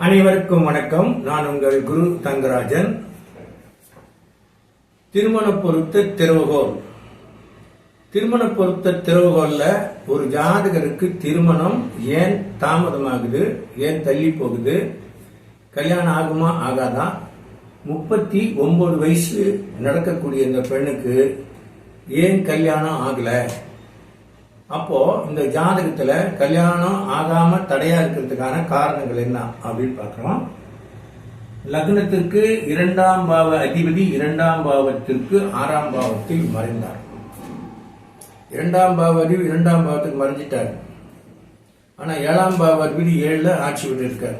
அனைவருக்கும் வணக்கம். நான் உங்கள் குரு தங்கராஜன். திருமண பொருத்த திறவுகோல் திருமண பொருத்த திறவுகோல்ல ஒரு ஜாதகருக்கு திருமணம் ஏன் தாமதமாகுது? ஏன் தள்ளி போகுது? கல்யாணம் ஆகுமா ஆகாதா? முப்பத்தி ஒன்பது வயசு நடக்கக்கூடிய இந்த பெண்ணுக்கு ஏன் கல்யாணம் ஆகலை? அப்போ இந்த ஜாதகத்துல கல்யாணம் ஆகாம தடையா இருக்கிறதுக்கான காரணங்கள் என்ன அப்படின்னு பார்க்கிறோம். லக்னத்திற்கு இரண்டாம் பாவ அதிபதி இரண்டாம் பாவத்திற்கு ஆறாம் பாவத்தில் மறைந்தார். இரண்டாம் பாவ அதிபதி இரண்டாம் பாவத்துக்கு மறைஞ்சிட்டார். ஆனா ஏழாம் பாவ அதிபதி ஏழுல ஆட்சி விட்டு இருக்கார்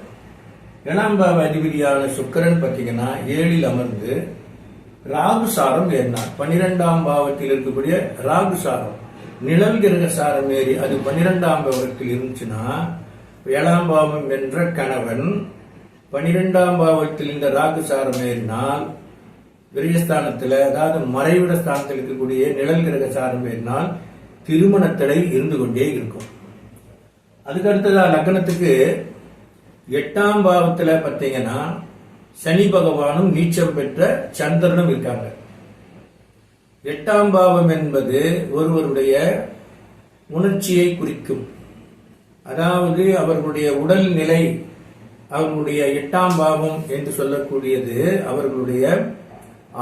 ஏழாம் பாவ அதிபதியான சுக்கரன் பார்த்தீங்கன்னா ஏழில் அமர்ந்து ராகுசாரம் ஏறினார். பன்னிரெண்டாம் பாவத்தில் இருக்கக்கூடிய ராகுசாரம் நிழல் கிரக சாரம் ஏறி அது பன்னிரெண்டாம் பாவத்தில் இருந்துச்சுன்னா ஏழாம் பாவம் என்ற கணவன் பனிரெண்டாம் பாவத்தில் இந்த ராகு சாரம் ஏறினால் விரயஸ்தானத்தில் அதாவது மறைவிட ஸ்தானத்தில் இருக்கக்கூடிய நிழல் கிரக சாரம் ஏறினால் திருமண தடை இருந்து கொண்டே இருக்கும். அதுக்கு அடுத்ததா லக்னத்துக்கு எட்டாம் பாவத்தில் பார்த்தீங்கன்னா சனி பகவானும் நீச்சம் பெற்ற சந்திரனும் இருக்காங்க. எட்டாம் பாவம் என்பது ஒருவருடைய உணர்ச்சியை குறிக்கும். அதாவது அவர்களுடைய உடல் நிலை அவர்களுடைய எட்டாம் பாவம் என்று சொல்லக்கூடியது அவர்களுடைய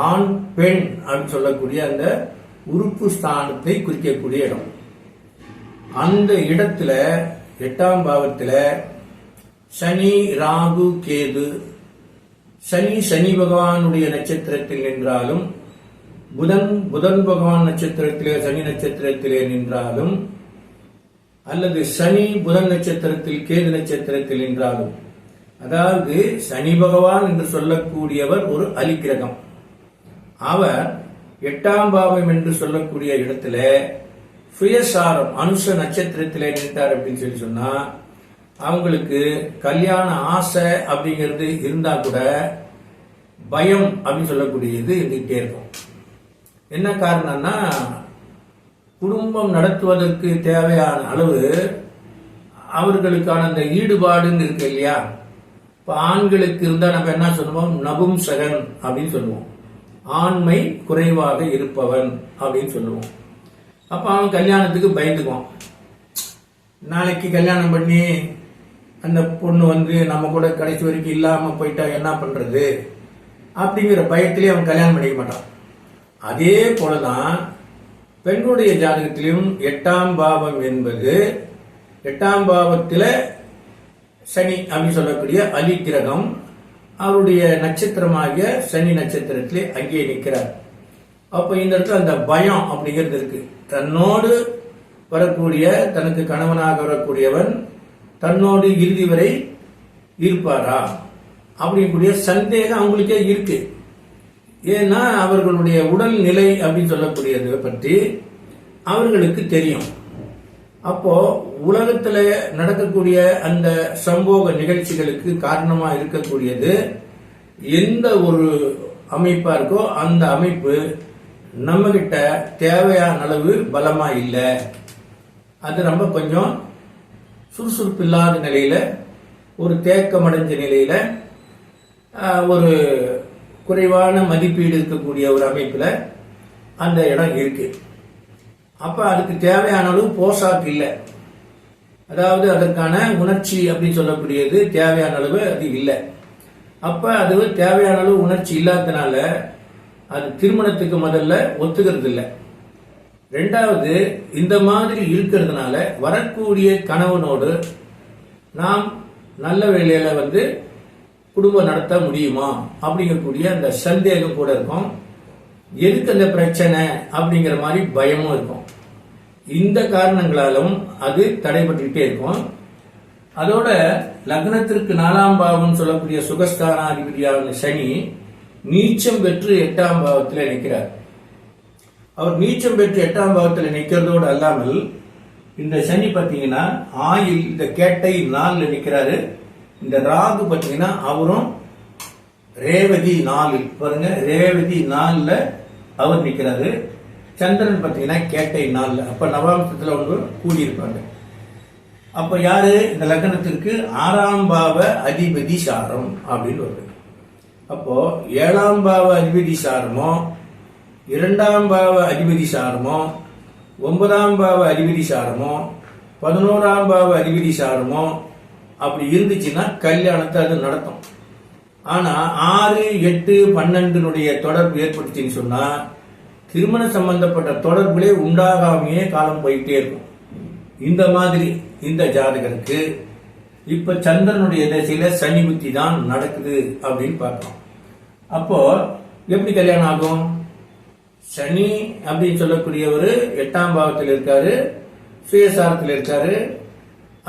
ஆண் பெண் அப்படின்னு சொல்லக்கூடிய அந்த உறுப்பு ஸ்தானத்தை குறிக்கக்கூடிய இடம். அந்த இடத்துல எட்டாம் பாவத்தில் சனி ராகு கேது சனி சனி பகவானுடைய நட்சத்திரத்தில் நின்றாலும் புதன் புதன் பகவான் நட்சத்திரத்திலே சனி நட்சத்திரத்திலே நின்றாலும் அல்லது சனி புதன் நட்சத்திரத்தில் கேது நட்சத்திரத்தில் நின்றாலும் அதாவது சனி பகவான் என்று சொல்லக்கூடியவர் ஒரு அலிக்கிரகம். அவர் எட்டாம் பாவம் என்று சொல்லக்கூடிய இடத்துல சுயசாரம் அனுஷ நட்சத்திரத்திலே நின்றார் அப்படின்னு சொல்லி சொன்னா அவங்களுக்கு கல்யாண ஆசை அப்படிங்கிறது இருந்தா கூட பயம் அப்படின்னு சொல்லக்கூடியது இருந்துகிட்டே இருக்கும். என்ன காரணம்னா குடும்பம் நடத்துவதற்கு தேவையான அளவு அவர்களுக்கான அந்த ஈடுபாடுன்னு இருக்கு இல்லையா? இப்போ ஆண்களுக்கு இருந்தால் நம்ம என்ன சொல்லுவோம்? நபும்சகன் அப்படின்னு சொல்லுவோம். ஆண்மை குறைவாக இருப்பவன் அப்படின்னு சொல்லுவோம். அப்போ அவன் கல்யாணத்துக்கு பயந்துக்குவான். நாளைக்கு கல்யாணம் பண்ணி அந்த பொண்ணு வந்து நம்ம கூட கடைசி வரைக்கும் இல்லாமல் போயிட்டா என்ன பண்ணுறது அப்படிங்கிற பயத்திலே அவன் கல்யாணம் பண்ணிக்க மாட்டான். அதே போலதான் பெண்ணுடைய ஜாதகத்திலும் எட்டாம் பாவம் என்பது எட்டாம் பாவத்தில் சனி அப்படின்னு சொல்லக்கூடிய அலி கிரகம் அவருடைய நட்சத்திரமாகிய சனி நட்சத்திரத்திலே அங்கே நிற்கிறார். அப்போ இந்த இடத்துல அந்த பயம் அப்படிங்கிறது இருக்கு. தன்னோடு வரக்கூடிய தனக்கு கணவனாக வரக்கூடியவன் தன்னோடு இறுதி வரை இருப்பாரா? அப்படிங்கக்கூடிய சந்தேகம் அவங்களுக்கே இருக்குது ஏன்னா அவர்களுடைய உடல் நிலை அப்படின்னு சொல்லக்கூடியதை பற்றி அவர்களுக்கு தெரியும். அப்போ உலகத்தில் நடக்கக்கூடிய அந்த சம்போக நிகழ்ச்சிகளுக்கு காரணமாக இருக்கக்கூடியது எந்த ஒரு அமைப்பா இருக்கோ அந்த அமைப்பு நம்ம கிட்ட தேவையான அளவு பலமா இல்லை. அது ரொம்ப கொஞ்சம் சுறுசுறுப்பு இல்லாத நிலையில ஒரு தேக்கமடைஞ்ச நிலையில ஒரு குறைவான மதிப்பீடு இருக்கக்கூடிய ஒரு அமைப்பில் அந்த இடம் இருக்கு. அப்ப அதுக்கு தேவையான அளவு போசாக்கு இல்லை. அதாவது அதற்கான உணர்ச்சி அப்படின்னு சொல்லக்கூடியது தேவையான அளவு அது இல்லை. அப்ப அது தேவையான அளவு உணர்ச்சி இல்லாததுனால அது திருமணத்துக்கு முதல்ல ஒத்துக்கிறது இல்லை. ரெண்டாவது இந்த மாதிரி இருக்கிறதுனால வரக்கூடிய கணவனோடு நாம் நல்ல வேலையில வந்து குடும்பம் நடத்த முடியுமா? அப்படிங்கக்கூடிய அந்த சந்தேகம் கூட இருக்கும். எதுக்கு அந்த பிரச்சனை அப்படிங்கிற மாதிரி பயமும் இருக்கும். இந்த காரணங்களாலும் அது தடைபட்டுக்கிட்டே இருக்கும். அதோட லக்னத்திற்கு நாலாம் பாவம் சொல்லக்கூடிய சுகஸ்தானாதிபதியான சனி நீச்சம் பெற்று எட்டாம் பாவத்தில் நிற்கிறார். அவர் நீச்சம் பெற்று எட்டாம் பாவத்தில் நிற்கிறதோடு அல்லாமல் இந்த சனி பார்த்தீங்கன்னா ஆயில் இந்த கேட்டை நாளில் நிற்கிறாரு. இந்த ராகு பார்த்தீங்கன்னா அவரும் ரேவதி நாளில் பாருங்க ரேவதி நாளில் அவர் நிற்கிறாரு சந்திரன் பார்த்தீங்கன்னா கேட்டை நாளில். அப்போ நவாம்சத்தில் அவங்க கூடியிருப்பாங்க. அப்போ யாரு? இந்த லக்னத்திற்கு ஆறாம் பாவ அதிபதி சாரம் அப்படின்னு வருது. அப்போ ஏழாம் பாவ அதிபதி சாரமோ இரண்டாம் பாவ அதிபதி சாரமோ ஒன்பதாம் பாவ அதிபதி சாரமோ பதினோராம் பாவ அதிபதி சாரமோ அப்படி இருந்துச்சுன்னா கல்யாணத்தை அது நடத்தும். ஆனா ஆறு எட்டு பன்னெண்டுனுடைய தொடர்பு ஏற்பட்டுச்சுன்னு சொன்னா திருமண சம்பந்தப்பட்ட தொடர்புகளே உண்டாகாமையே காலம் போயிட்டே இருக்கும். இந்த மாதிரி இந்த ஜாதகருக்கு இப்ப சந்திரனுடைய திசையில சனி புத்தி தான் நடக்குது அப்படின்னு பார்க்கலாம் அப்போ எப்படி கல்யாணம் ஆகும்? சனி அப்படின்னு சொல்லக்கூடியவர் எட்டாம் பாவத்தில் இருக்காரு சுயசாரத்தில் இருக்காரு.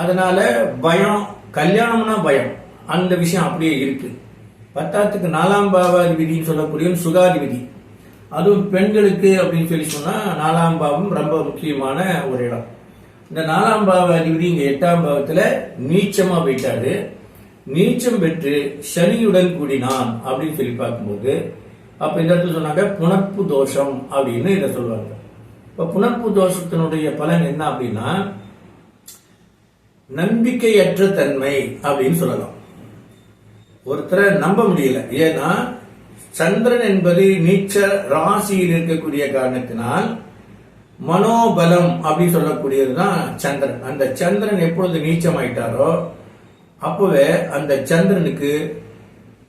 அதனால பயம் கல்யாணம்னா பயம். அந்த விஷயம் அப்படியே இருக்கு. பத்தாத்துக்கு நாலாம் பாவாதிபதினு சொல்லக்கூடிய சுகாதிபதி அதுவும் பெண்களுக்கு அப்படின்னு சொல்லி சொன்னால் நாலாம் பாவம் ரொம்ப முக்கியமான ஒரு இடம். இந்த நாலாம் பாவ அதிபதி இங்க எட்டாம் பாவத்துல நீச்சமா போயிட்டாரு. நீச்சம் பெற்று சனியுடன் கூடினான் அப்படின்னு சொல்லி பார்க்கும்போது அப்ப இந்த இடத்துல சொன்னாங்க புனப்பு தோஷம் அப்படின்னு இதை சொல்லுவாங்க. இப்ப புனப்பு தோஷத்தினுடைய பலன் என்ன அப்படின்னா நம்பிக்கையற்ற தன்மை அப்படின்னு சொல்லலாம். ஒருத்தரை நம்ப முடியல. ஏன்னா சந்திரன் என்பது நீச்ச ராசியில் இருக்கக்கூடிய காரணத்தினால் மனோபலம் அப்படின்னு சொல்லக்கூடியதுதான் சந்திரன். அந்த சந்திரன் எப்பொழுது நீச்சமாயிட்டாரோ அப்பவே அந்த சந்திரனுக்கு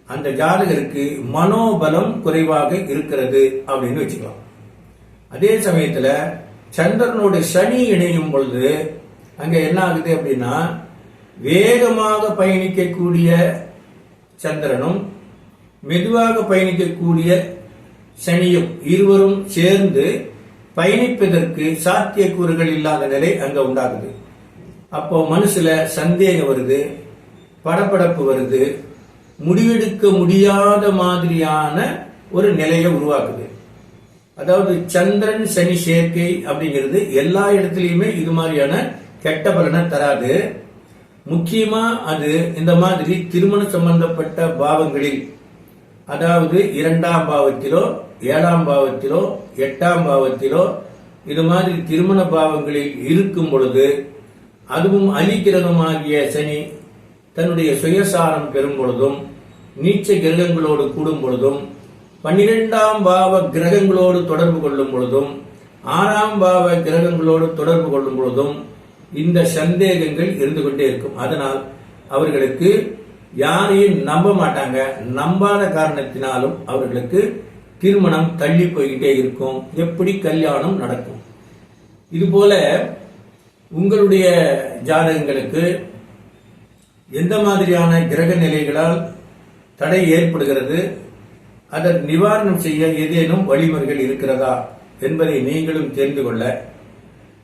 அந்த ஜாதகருக்கு மனோபலம் குறைவாக இருக்கிறது அப்படின்னு வச்சுக்கலாம். அதே சமயத்துல சந்திரனோட சனி இணையும் பொழுது அங்க என்ன ஆகுது அப்படின்னா வேகமாக பயணிக்கக்கூடிய சந்திரனும் மெதுவாக பயணிக்கக்கூடிய சனியும் இருவரும் சேர்ந்து பயணிப்பதற்கு சாத்தியக்கூறுகள் இல்லாத நிலை அங்க உண்டாகுது. அப்போ மனசுல சந்தேகம் வருது படப்படப்பு வருது முடிவெடுக்க முடியாத மாதிரியான ஒரு நிலையை உருவாக்குது. அதாவது சந்திரன் சனி சேர்க்கை அப்படிங்கிறது எல்லா இடத்துலயுமே இது மாதிரியான கெட்ட பலனை தராது. முக்கியமா அது இந்த மாதிரி திருமண சம்பந்தப்பட்ட பாவங்களில் அதாவது இரண்டாம் பாவத்திலோ ஏழாம் பாவத்திலோ எட்டாம் பாவத்திலோ இது மாதிரி திருமண பாவங்களில் இருக்கும் பொழுது அதுவும் அலிகிரகமாகிய சனி தன்னுடைய சுயசாரம் பெறும் பொழுதும் நீச்ச கிரகங்களோடு கூடும் பொழுதும் பன்னிரெண்டாம் பாவ கிரகங்களோடு தொடர்பு கொள்ளும் பொழுதும் ஆறாம் பாவ கிரகங்களோடு தொடர்பு கொள்ளும் பொழுதும் இந்த சந்தேகங்கள் இருந்து கொண்டே இருக்கும். அதனால் அவர்களுக்கு யாரையும் நம்ப மாட்டாங்க. நம்பாத காரணத்தினாலும் அவர்களுக்கு திருமணம் தள்ளி போய்கிட்டே இருக்கும். எப்படி கல்யாணம் நடக்கும்? இதுபோல உங்களுடைய ஜாதகங்களுக்கு எந்த மாதிரியான கிரக நிலைகளால் தடை ஏற்படுகிறது? அதை நிவாரணம் செய்ய ஏதேனும் வழிமுறைகள் இருக்கிறதா என்பதை நீங்களும் தெரிந்து கொள்ள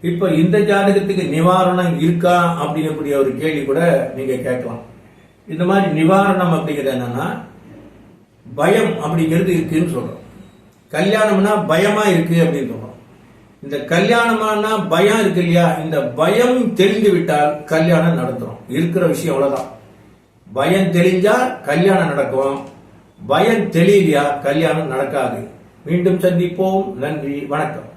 இப்ப இந்த ஜாதகத்துக்கு நிவாரணம் இருக்கா அப்படிங்கக்கூடிய ஒரு கேள்வி கூட நீங்க கேட்கலாம். இந்த மாதிரி நிவாரணம் அப்படிங்கிறது என்னன்னா பயம் அப்படிங்கிறது இருக்குன்னு சொல்றோம். கல்யாணம்னா பயமா இருக்கு அப்படின்னு சொல்றோம். இந்த கல்யாணமானா பயம் இருக்கு இல்லையா? இந்த பயம் தெளிந்து விட்டால் கல்யாணம் நடத்துறோம். இருக்கிற விஷயம் அவ்வளவுதான். பயம் தெளிஞ்சா கல்யாணம் நடக்கும். பயம் தெளியலையா? கல்யாணம் நடக்காது. மீண்டும் சந்திப்போம். நன்றி. வணக்கம்.